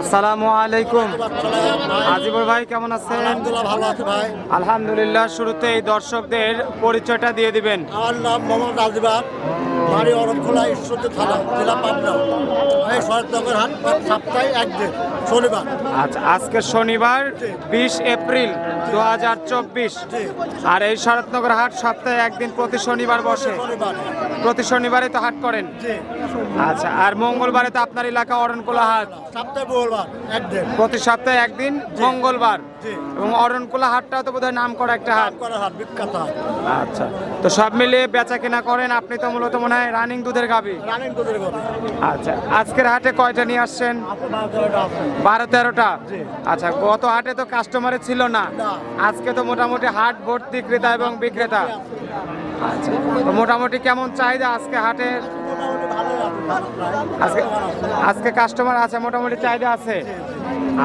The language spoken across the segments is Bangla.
আসসালামু আলাইকুম। আজিবর ভাই কেমন আছেন? আলহামদুলিল্লাহ ভালো আছে ভাই। আলহামদুলিল্লাহ শুরুতেই দর্শকদের পরিচয়টা দিয়ে দিবেন। আমার নাম মোহাম্মদ আজিবার। বাড়ি অরণখোলা ঈশ্বরদী থানা জেলা পাবনা। এই শরৎনগর হাট সপ্তাহে একদিন শনিবার। আচ্ছা আজকে শনিবার বিশ এপ্রিল দু হাজার চব্বিশ আর এই শরৎনগর হাট সপ্তাহে একদিন প্রতি শনিবার বসে। প্রতি শনিবারে তো হাট করেন। আচ্ছা আর মঙ্গলবারে তো আপনার এলাকা অরণকুলা হাট। সপ্তাহে মঙ্গলবার একদিন প্রতি সপ্তাহে একদিন মঙ্গলবার। এবং অরণকুলা হাটটাও তো বোধহয় নাম করা একটা হাট। করা হাট বিখ্যাত আচ্ছা তো সব মিলিয়ে বেচা কেনা করেন আপনি তো মূলত মনে হয় রানিং দুধের গাবি রানিং দুধের গরু আচ্ছা আজকের হাটে কয়টা নিয়ে আসছেন? বারো তেরোটা আচ্ছা গত হাটে তো কাস্টমারে ছিল না। আজকে তো মোটামুটি হাট ভর্তি ক্রেতা এবং বিক্রেতা। আচ্ছা তো মোটামুটি কেমন চাহিদা আজকে হাটের আজকে কাস্টমার আছে মোটামুটি চাহিদা আছে?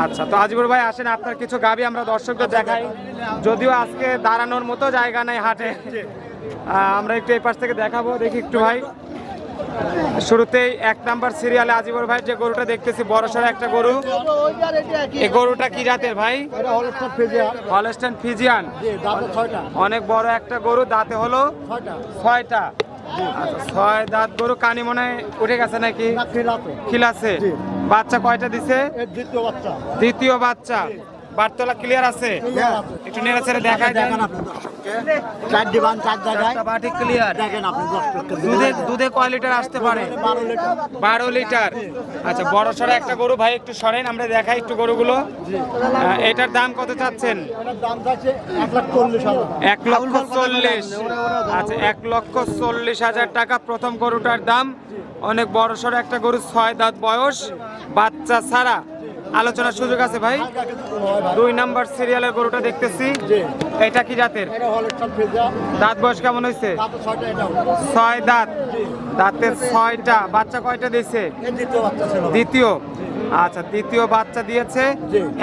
আচ্ছা তো আজিবুর ভাই আসেন আপনার কিছু গাবি আমরা দর্শকদের দেখাই। যদিও আজকে দাঁড়ানোর মতো জায়গা নাই হাটে। আমরা একটু এই পাশ থেকে দেখাবো দেখি একটু ভাই। শুরুতেই এক নাম্বার সিরিয়ালে আজিবুর ভাই যে গরুটা দেখতেছি বড় সড়ো একটা গরু। এই গরুটা কি জাতের ভাই? ফিজিয়ার ফিজিয়ান জি দাঁতে ছয়টা। অনেক বড় একটা গরু দাঁতে হলো ছয়টা। ছয়টা। আচ্ছা ছয় দাঁত গরু কানি মনে হয় উঠে গেছে নাকি? খিলাছে। বাচ্চা কয়টা দিছে? দ্বিতীয় বাচ্চা। দ্বিতীয় বাচ্চা। বারতলা ক্লিয়ার আছে? একটু নেড়ে ছেড়ে দেখাই দেন। দেখেন আপনি দর্শককে চার ডিবান চার জায়গায়। চারটা বাটি ক্লিয়ার দেখেন আপনি দর্শককে দুধে দুধে কয় লিটার আসতে পারে? বারো লিটার বারো লিটার আচ্ছা বড় সড়ো একটা গরু ভাই একটু সরেন আমরা দেখাই একটু গরুগুলো। এটার দাম কত চাচ্ছেন? এটার দাম এক চল্লিশ এক লক্ষ চল্লিশ। আচ্ছা এক লক্ষ চল্লিশ হাজার টাকা প্রথম গরুটার দাম। অনেক বড় সড়ো একটা গরু ছয় দাঁত বয়স বাচ্চা ছাড়া। আলোচনার সুযোগ আছে ভাই। দুই নাম্বার সিরিয়ালের গরুটা দেখতেছি। এটা কি জাতের? দাঁত বয়স কেমন হয়েছে? ছয় দাঁত। দাঁতের ছয়টা। বাচ্চা কয়টা দিয়েছে? দ্বিতীয়। আচ্ছা দ্বিতীয় বাচ্চা দিয়েছে।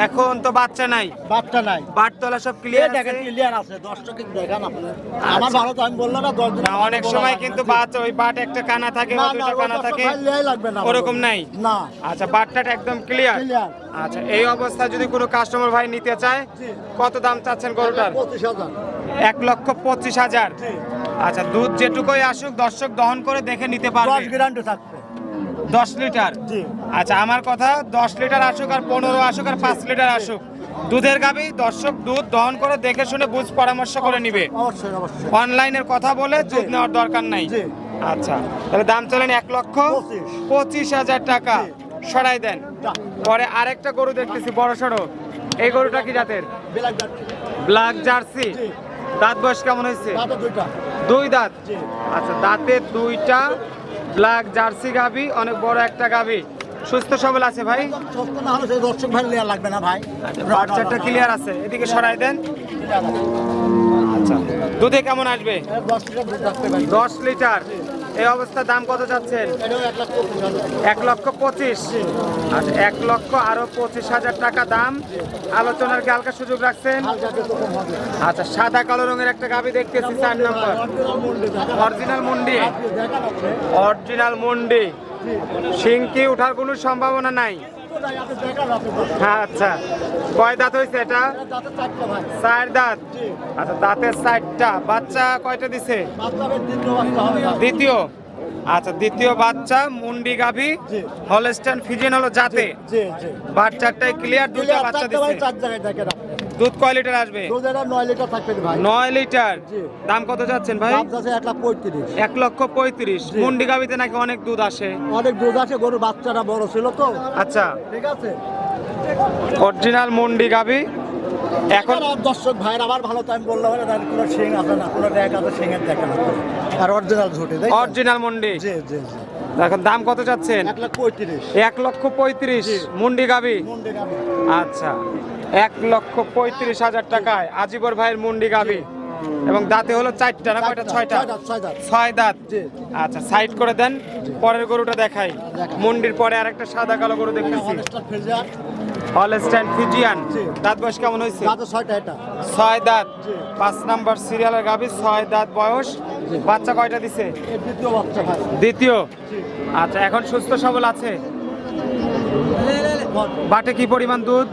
এখন তো বাচ্চা নাই। বাচ্চা নাই। বাটতলা সব ক্লিয়ার দেখেন ক্লিয়ার আছে। কিন্তু দেখান আপনি আমার ভালো তো আমি বললাম না দশ দিন না অনেক সময় কিন্তু বাচ্চা ওই বাট একটা কানা থাকে বা না কানা থাকে লেয়াই লাগবে না ওরকম নাই? না। আচ্ছা বাটটাটা একদম ক্লিয়ার ক্লিয়ার আচ্ছা এই অবস্থায় যদি কোনো কাস্টমার ভাই নিতে চায় কত দাম চাচ্ছেন গরুটার? এক লক্ষ পঁচিশ হাজার। আচ্ছা দুধ যেটুকুই আসুক দর্শক দহন করে দেখে নিতে দশ পারবে গ্যারান্টি থাকবে। দশ লিটার? আচ্ছা আমার কথা দশ লিটার আসুক আর পনেরো আসুক আর পাঁচ লিটার আসুক। দুধের গাবি দর্শক দুধ দহন করে দেখে শুনে বুঝ পরামর্শ করে নিবে। অনলাইনের কথা বলে দুধ নেওয়ার দরকার নাই। আচ্ছা তাহলে দাম চলেন এক লক্ষ পঁচিশ। পঁচিশ হাজার টাকা। সরাই দেন। পরে আরেকটা গরু দেখতেছি বড় সড়ো। এই গরুটা কি জাতের? Black jersey. দাঁত বয়স কেমন হয়েছে? দুই দাঁত? আচ্ছা দাঁতে দুইটা ব্ল্যাক জার্সি গাবি অনেক বড় একটা গাবি সুস্থ সবল আছে ভাই? সুস্থ না হলে দর্শক ভাই লেয়া লাগবে না ভাই বাচ্চাটা ক্লিয়ার আছে। এদিকে সরাই দেন। আচ্ছা। দুধে কেমন আসবে? দশ লিটার। এই অবস্থার দাম কত যাচ্ছেন? এক লক্ষ পঁচিশ। আচ্ছা এক লক্ষ আরও পঁচিশ হাজার টাকা দাম। আলোচনার কি হালকা সুযোগ রাখছেন? আচ্ছা সাদা, কালো রঙের একটা গাবি দেখতেছি, চার নম্বর। অরিজিনাল মন্ডি। অরিজিনাল মন্ডি। সিংকি উঠার কোনো সম্ভাবনা নাই। আচ্ছা। কয় দাঁত হয়েছে এটা? চার দাঁত। আচ্ছা দাঁতের চারটা বাচ্চা কয়টা দিছে? দ্বিতীয়। আচ্ছা দ্বিতীয় বাচ্চা মুন্ডি গাভি হলস্টান ফিজিন হলো জাতে। বাচ্চাটাই ক্লিয়ার দুইটা বাচ্চা চারটা দুধ কয় লিটার আসবে? দুধ এটা নয় লিটার থাকবে ভাই। নয় লিটার? দাম কত যাচ্ছেন ভাই? দাম এক পঁয়ত্রিশ। এক লক্ষ পঁয়ত্রিশ। জি। মুন্ডি গাভিতে নাকি অনেক দুধ আসে? অনেক দুধ আছে গরুর বাচ্চাটা বড় ছিল তো। আচ্ছা। ঠিক আছে। অরিজিনাল মুন্ডি গাভি। এখন দর্শক ভাইয়ের আবার ভালো তো আমি বললাম না তার কোনো শিং আছে না কোনো ড্যাগ আছে শিঙের দেখেন আপনি। আর অরিজিনাল ঝুটে অরিজিনাল মুন্ডি। জি জি জি। এখন দাম কত যাচ্ছেন? এক লাখ পঁয়ত্রিশ। এক লক্ষ পঁয়ত্রিশ। মুন্ডি গাভি। আচ্ছা। এক লক্ষ পঁয়ত্রিশ হাজার টাকায় আজিবর ভাইয়ের মুন্ডি গাবি এবং দাঁতে হলো চারটা না কয়টা? ছয়টা? ছয় দাঁত। আচ্ছা সাইড করে দেন পরের গরুটা দেখাই। মুন্ডির পরে আর একটা সাদা কালো গরু দেখতেছি। হলস্টাইন ফিজিয়ান দাঁত বয়স কেমন হয়েছে? ছয় দাঁত। পাঁচ নাম্বার সিরিয়ালের গাভি ছয় দাঁত বয়স। বাচ্চা কয়টা দিছে? দ্বিতীয়। আচ্ছা এখন সুস্থ সবল আছে? বাটে কি পরিমাণ দুধ?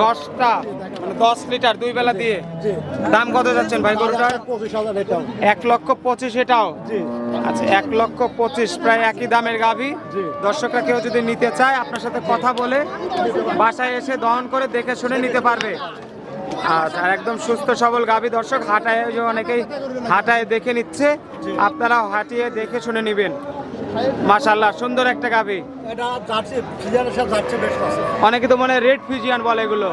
দশটা মানে দশ লিটার দুই বেলা দিয়ে? দাম কত যাচ্ছেন ভাই গরুটার? এক লক্ষ পঁচিশ এটাও? আচ্ছা এক লক্ষ পঁচিশ প্রায় একই দামের গাভী। দর্শকরা কেউ যদি নিতে চায় আপনার সাথে কথা বলে বাসায় এসে দহন করে দেখে শুনে নিতে পারবে। আচ্ছা আর একদম সুস্থ সবল গাভী। দর্শক হাটায় অনেকেই হাটায় দেখে নিচ্ছে আপনারা হাঁটিয়ে দেখে শুনে নেবেন। মাশাল্লাহ সুন্দর একটা গাবি এটা জার্সি ফিজারের সাথে জার্সি বেশ আছে। অনেকে তো মনে রেড ফিজিয়ান বলে এগুলো।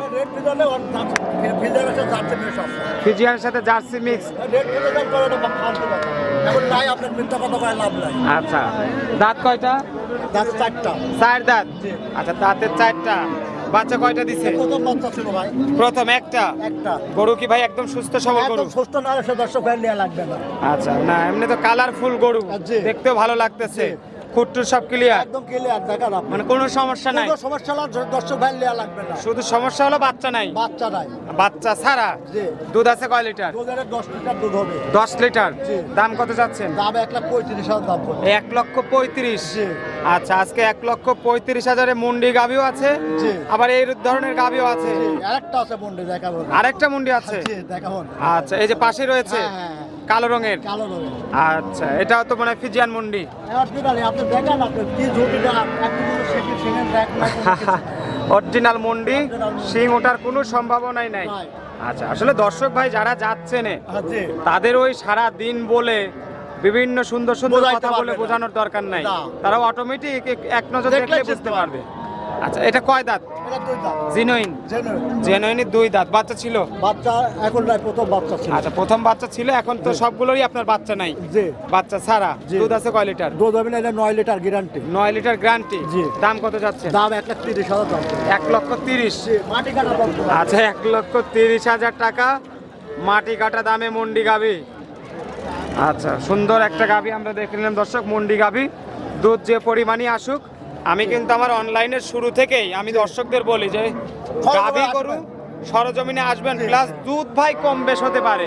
আছে। ফিজিয়ানের সাথে জার্সি মিক্স। আচ্ছা দাঁত কয়টা? দাঁত চারটা। চার দাঁত। আচ্ছা দাঁতের চারটা। বাচ্চা কয়টা দিছে? প্রথম বাচ্চা ছিল ভাই। প্রথম একটা? একটা। গরু কি ভাই একদম সুস্থ সবল গরু? সুস্থ না সে দর্শক ভাই নেওয়া লাগবে না। আচ্ছা না এমনি তো কালারফুল গরু। দেখতেও ভালো লাগতেছে। জি। সব ক্লিয়ার একদম ক্লিয়ার আপনি। মানে কোনো সমস্যা নাই? কোনো সমস্যা দর্শক ভাই নেওয়া লাগবে না। শুধু সমস্যা হলো বাচ্চা নাই? বাচ্চা নাই। বাচ্চা ছাড়া? জি। দুধ আছে কয় লিটার? দুধের দশ লিটার দুধ হবে। দশ লিটার? জি। দাম কত যাচ্ছেন? দাম এক লাখ পঁয়ত্রিশ হাজার দাম পড়বে এক লক্ষ পঁয়ত্রিশ? জি। আচ্ছা আজকে এক লক্ষ পঁয়ত্রিশ হাজারে মুন্ডি গাভিও আছে জি। আবার এই ধরনের গাভিও আছে। আরেকটা আছে বন্ডে দেখাবো। আরেকটা মুন্ডি আছে? জি দেখাবো। আচ্ছা এই যে পাশে রয়েছে? হ্যাঁ, হ্যাঁ, হ্যাঁ। কালো রঙের? কালো রঙের। আচ্ছা এটাও তো মানে ফিজিয়ান মুন্ডি। অরিজিনাল মুন্ডি শিং ওঠার কোনো সম্ভাবনাই নাই। আচ্ছা আসলে দর্শক ভাই যারা যাচ্ছেন তাদের ওই সারা দিন বলে বিভিন্ন সুন্দর সুন্দর কথা বলে বোঝানোর দরকার নাই। তারা অটোমেটিক এক নজর দেখলে বুঝতে পারবে। আচ্ছা এটা কয় দাঁত? জিনোইন? জেনুইন। জেনুইনই দুই দাঁত। বাচ্চা ছিল? বাচ্চা এখন নাই প্রথম বাচ্চা ছিল। আচ্ছা প্রথম বাচ্চা ছিল এখন তো সবগুলোরই আপনার বাচ্চা নাই। জি। বাচ্চা ছাড়া। দুধ আছে কয় লিটার? দুধ হবে না এটা নয় লিটার গ্যারান্টি নয় লিটার গ্যারান্টি জি। দাম কত যাচ্ছে? দাম এক লাখ তিরিশ হাজার এক লক্ষ তিরিশ? মাটি কাটা আচ্ছা এক লক্ষ তিরিশ হাজার টাকা। মাটি কাটা দামে মন্ডি গাবি আচ্ছা সুন্দর একটা গাবি আমরা দেখে নিলাম দর্শক মন্ডি গাবি দুধ যে পরিমাণই আসুক আমি কিন্তু আমার অনলাইনের শুরু থেকেই আমি দর্শকদের বলি যে আসবেন। গরু সরজমিনে আসবেন প্লাস দুধ ভাই কম বেশ হতে পারে।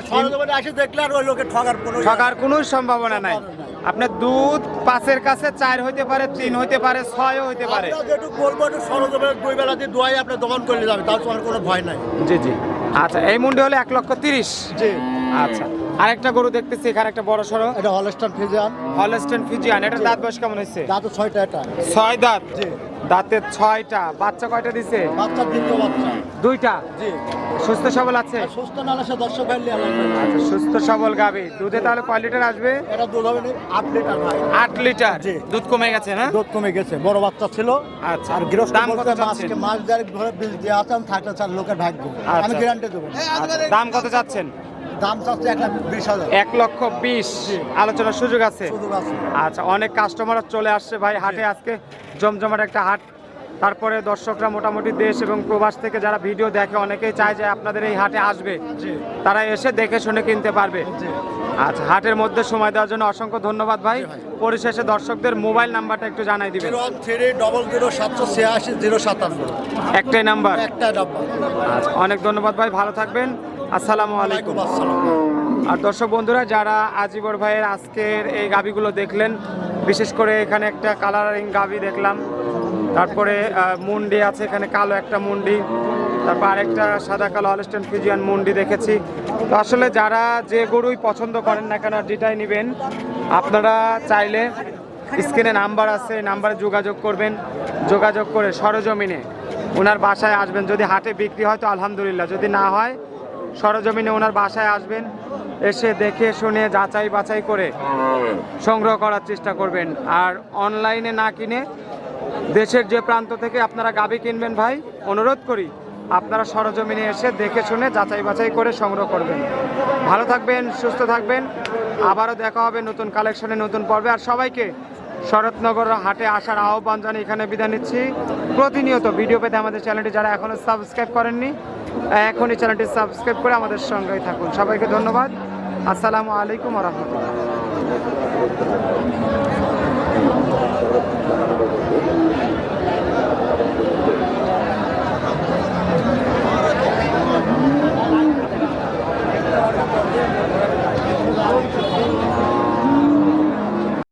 ঠগার কোনো ইয়ে ঠকার কোনো সম্ভাবনা নাই। আপনার দুধ পাঁচের কাছে চার হইতে পারে তিন হইতে পারে ছয়ও হইতে পারে। আমরা যেটুকু বলব একটু সরজমিনে দুই বেলা দিয়ে দোয়াই আপনি দমন করলে যাবে তার কোনো ভয় নাই। জি জি। আচ্ছা এই মুন্ডি হলে এক লক্ষ তিরিশ। জি। আচ্ছা। আরেকটা গরু দেখতেছি এখানে একটা বড় সড়ো। এটা হলস্টান ফিজিয়ান হলস্টেন ফিজিয়ান এটার দাঁত বয়স কেমন হয়েছে? দাঁত ছয়টা এটা। ছয় দাঁত? জি। দাঁতের ছয়টা। বাচ্চা কয়টা দিছে? বাচ্চার দ্বিতীয় বাচ্চা। দুইটা? জি। সুস্থ সবল আছে? সুস্থ না হলে দর্শক আচ্ছা সুস্থ সবল গাবে। দুধে তাহলে কয় লিটার আসবে? এটা দুধ হবে না আট লিটার ভাই আট লিটার? জি। দুধ কমে গেছে না? দুধ কমে গেছে। বড় বাচ্চা ছিল। আচ্ছা। আর গৃহস্থ দাম কত মাছ দেড় ধরে বিল দিয়ে আছে আমি চার লোকের ভাগ্য। আচ্ছা। আমি গ্যারান্টি দেবো। দাম কত চাচ্ছেন? দাম চাচ্ছে এক লাখ বিশ হাজার। এক লক্ষ বিশ আলোচনার সুযোগ আছে। আচ্ছা অনেক কাস্টমার চলে আসছে ভাই হাটে আজকে। জমজমাট একটা হাট। তারপরে দর্শকরা মোটামুটি দেশ এবং প্রবাস থেকে যারা ভিডিও দেখে অনেকেই চায় যে আপনাদের এই হাটে আসবে। তারা এসে দেখে শুনে কিনতে পারবে। আচ্ছা হাটের মধ্যে সময় দেওয়ার জন্য অসংখ্য ধন্যবাদ ভাই। পরিশেষে দর্শকদের মোবাইল নাম্বারটা একটু জানাই দিবেন। একটাই নাম্বার। একটা ডাব্বা আচ্ছা অনেক ধন্যবাদ ভাই ভালো থাকবেন। আসসালামু আলাইকুম। আর দর্শক বন্ধুরা যারা আজিবর ভাইয়ের আজকের এই গাবিগুলো দেখলেন বিশেষ করে এখানে একটা কালারিং গাবি দেখলাম তারপরে মুন্ডি আছে এখানে কালো একটা মুন্ডি তারপর আরেকটা সাদা কালো হলস্টেন ফিজিয়ান মুন্ডি দেখেছি। তো আসলে যারা যে গরুই পছন্দ করেন না কেন যেটাই নেবেন আপনারা চাইলে স্ক্রিনে নাম্বার আছে নাম্বারে যোগাযোগ করবেন। যোগাযোগ করে সরজমিনে ওনার বাসায় আসবেন। যদি হাটে বিক্রি হয় তো আলহামদুলিল্লাহ। যদি না হয় সরজমিনে ওনার বাসায় আসবেন, এসে দেখে শুনে যাচাই বাছাই করে সংগ্রহ করার চেষ্টা করবেন। আর অনলাইনে না কিনে দেশের যে প্রান্ত থেকে আপনারা গাবি কিনবেন ভাই, অনুরোধ করি, আপনারা সরজমিনে এসে দেখে শুনে যাচাই বাছাই করে সংগ্রহ করবেন। ভালো থাকবেন, সুস্থ থাকবেন, আবারও দেখা হবে নতুন কালেকশনে নতুন পর্বে। আর সবাইকে শরৎনগর হাটে আসার আহ্বান জানিয়ে এখানে বিদায় নিচ্ছি। প্রতিনিয়ত ভিডিও পেতে আমাদের চ্যানেলটি যারা এখনও সাবস্ক্রাইব করেননি এখন এই চ্যানেলটি সাবস্ক্রাইব করে আমাদের সঙ্গেই থাকুন। সবাইকে ধন্যবাদ। আসসালামু আলাইকুম রহমতুল্লাহ।